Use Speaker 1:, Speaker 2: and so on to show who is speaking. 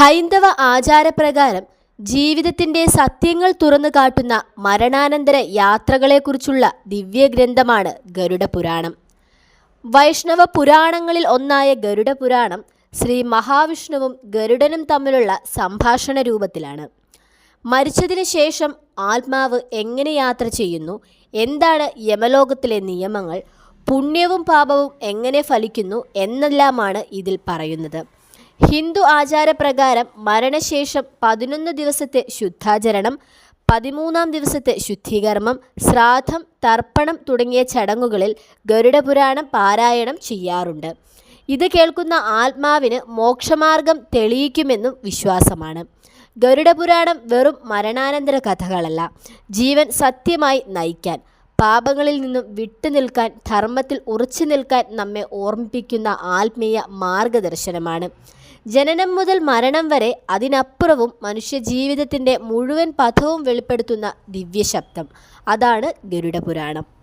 Speaker 1: ഹൈന്ദവ ആചാരപ്രകാരം ജീവിതത്തിന്റെ സത്യങ്ങൾ തുറന്നു കാട്ടുന്ന മരണാനന്തര യാത്രകളെക്കുറിച്ചുള്ള ദിവ്യഗ്രന്ഥമാണ് ഗരുഡ പുരാണം വൈഷ്ണവ പുരാണങ്ങളിൽ ഒന്നായ ഗരുഡ പുരാണം ശ്രീ മഹാവിഷ്ണുവും ഗരുഡനും തമ്മിലുള്ള സംഭാഷണ രൂപത്തിലാണ്. മരിച്ചതിന് ശേഷം ആത്മാവ് എങ്ങനെ യാത്ര ചെയ്യുന്നു എന്താണ് യമലോകത്തിലെ നിയമങ്ങൾ പുണ്യവും പാപവും എങ്ങനെ ഫലിക്കുന്നു എന്നെല്ലാമാണ് ഇതിൽ പറയുന്നത്. ഹിന്ദു ആചാരപ്രകാരം മരണശേഷം പതിനൊന്ന് ദിവസത്തെ ശുദ്ധാചരണം പതിമൂന്നാം ദിവസത്തെ ശുദ്ധീകർമ്മം ശ്രാദ്ധം തർപ്പണം തുടങ്ങിയ ചടങ്ങുകളിൽ ഗരുഡപുരാണം പാരായണം ചെയ്യാറുണ്ട്. ഇത് കേൾക്കുന്ന ആത്മാവിന് മോക്ഷമാർഗം തെളിയിക്കുമെന്നും വിശ്വാസമാണ്. ഗരുഡപുരാണം വെറും മരണാനന്തര കഥകളല്ല. ജീവൻ സത്യമായി നയിക്കാൻ പാപങ്ങളിൽ നിന്നും വിട്ടുനിൽക്കാൻ ധർമ്മത്തിൽ ഉറച്ചു നിൽക്കാൻ നമ്മെ ഓർമ്മിപ്പിക്കുന്ന ആത്മീയ മാർഗദർശനമാണ്. ജനനം മുതൽ മരണം വരെ അതിനപ്പുറവും മനുഷ്യജീവിതത്തിന്റെ മുഴുവൻ പഥവും വെളിപ്പെടുത്തുന്ന ദിവ്യശബ്ദം. അതാണ് ഗരുഡപുരാണം.